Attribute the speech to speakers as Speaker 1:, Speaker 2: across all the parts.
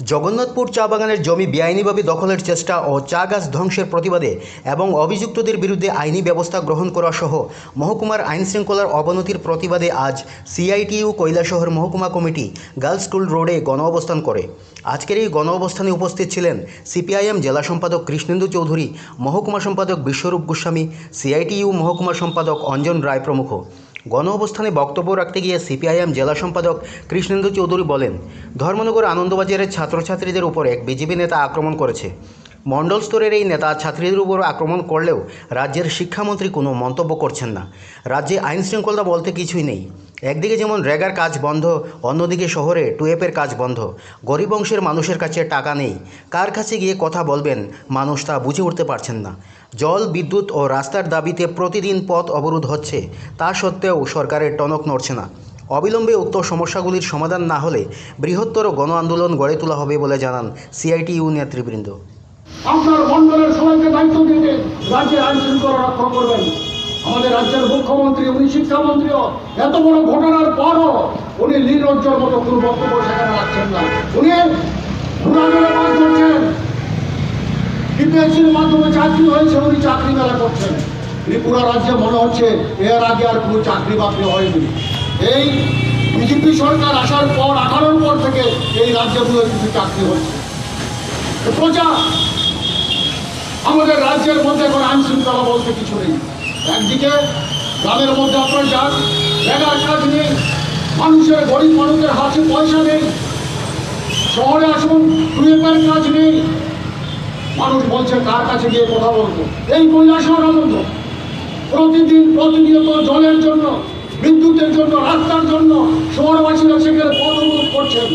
Speaker 1: জগন্নাথপুর চা বাগানের জমি বেআইনিভাবে দখলের চেষ্টা ও চা গাছ ধ্বংসের প্রতিবাদে এবং অভিযুক্তদের বিরুদ্ধে আইনি ব্যবস্থা গ্রহণ করা সহ মহকুমার আইন শৃঙ্খলার অবনতির প্রতিবাদে আজ সিআইটিইউ কৈলাসহর মহকুমা কমিটি গার্লস স্কুল রোডে গণ অবস্থান করে। আজকের এই গণ অবস্থানে উপস্থিত ছিলেন সিপিআইএম জেলা সম্পাদক কৃষ্ণেন্দু চৌধুরী, মহকুমা সম্পাদক বিশ্বরূপ গোস্বামী সিআইটিইউ মহকুমা সম্পাদক অঞ্জন রায় প্রমুখ। গণ অবস্থানে বক্তব্য রাখতে গিয়ে সিপিআইএম জেলা সম্পাদক কৃষ্ণেন্দু চৌধুরী বলেন, ধর্মনগর আনন্দবাজারের ছাত্রছাত্রীদের উপর এক বিজেপি নেতা আক্রমণ করেছে। মণ্ডল স্তরের এই নেতা ছাত্রীদের উপর আক্রমণ করলেও রাজ্যের শিক্ষামন্ত্রী কোনো মন্তব্য করছেন না। রাজ্যে আইন শৃঙ্খলা বলতে কিছুই নেই। একদিকে যেমন রেগার কাজ বন্ধ, অন্যদিকে শহরে টুয়েপের কাজ বন্ধ। গরিব অংশের মানুষের কাছে টাকা নেই। কার কাছে গিয়ে কথা বলবেন মানুষ তা বুঝে উঠতে পারছেন না। জল, বিদ্যুৎ ও রাস্তার দাবিতে প্রতিদিন পথ অবরোধ হচ্ছে। তা সত্ত্বেও সরকারের টনক নড়ছে না। অবিলম্বে উক্ত সমস্যাগুলির সমাধান না হলে বৃহত্তর গণ আন্দোলন গড়ে তোলা হবে বলে জানান সিআইটিইউ নেতৃবৃন্দ।
Speaker 2: আপনার মন্ডলের সবাইকে দায়িত্ব দিয়ে রাজ্যের আইন শৃঙ্খলা রক্ষা করবেন। আমাদের রাজ্যের মুখ্যমন্ত্রী, উনি শিক্ষামন্ত্রীও। এত বড় ঘটনার পরও উনি লীলজ্জর মতো কোনো বক্তব্য সেখানে রাখছেন না। উনি ঘোরাঘুরে কাজ করছেন বিপিএসসির মাধ্যমে চাকরি হয়েছে, উনি চাকরি মেলা করছেন। ত্রিপুরা রাজ্যে মনে হচ্ছে এর আগে আর কোনো চাকরি বাকরি হয়নি। এই বিজেপি সরকার আসার পর আঠারোর পর থেকে এই রাজ্যগুলো কিছু চাকরি হচ্ছে। প্রজা আমাদের রাজ্যের মধ্যে এখন আইন শৃঙ্খলা বলতে কিছু নেই। একদিকে গ্রামের মধ্যে আপনার যান জায়গার কাজ নেই, মানুষের গরিব মানুষের হাতে পয়সা নেই, শহরে আসুন টুয়েপের কাজ নেই। মানুষ বলছে, কার কাছে গিয়ে কথা বলব? এই কৈলাসহর আনন্দ। প্রতিদিন প্রতিনিয়ত জলের জন্য, বিদ্যুতের জন্য, রাস্তার জন্য শহরবাসীরা সেখানে পদ করছেন।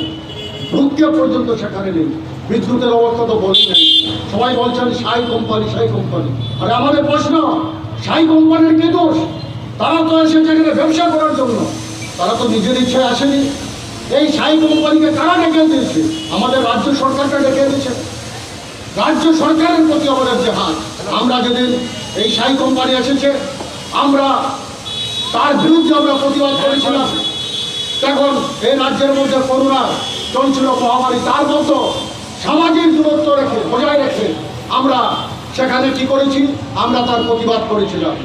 Speaker 2: ঢুকতে পর্যন্ত সেখানে নেই। বিদ্যুতের অবস্থা তো বলি নেই সবাই বলছেন, সাই কোম্পানি সাই কোম্পানি। আর আমাদের প্রশ্ন, সাই কোম্পানির কি দোষ? তারা তো এসেছে এখানে ব্যবসা করার জন্য। তারা তো নিজের ইচ্ছায় আসেনি। এই সাই কোম্পানিকে কারা ডেকে দিয়েছে? আমাদের রাজ্য সরকারটা ডেকে দিয়েছে। রাজ্য সরকারের প্রতি আমাদের যে হাত, আমরা যেদিন এই সাই কোম্পানি এসেছে, আমরা তার বিরুদ্ধে আমরা প্রতিবাদ করেছিলাম। তখন এই রাজ্যের মধ্যে করোনা চলছিল মহামারী তার মতো সামাজিক দূরত্ব রেখে বজায় রেখে আমরা সেখানে কি করেছি? আমরা তার প্রতিবাদ করেছিলাম।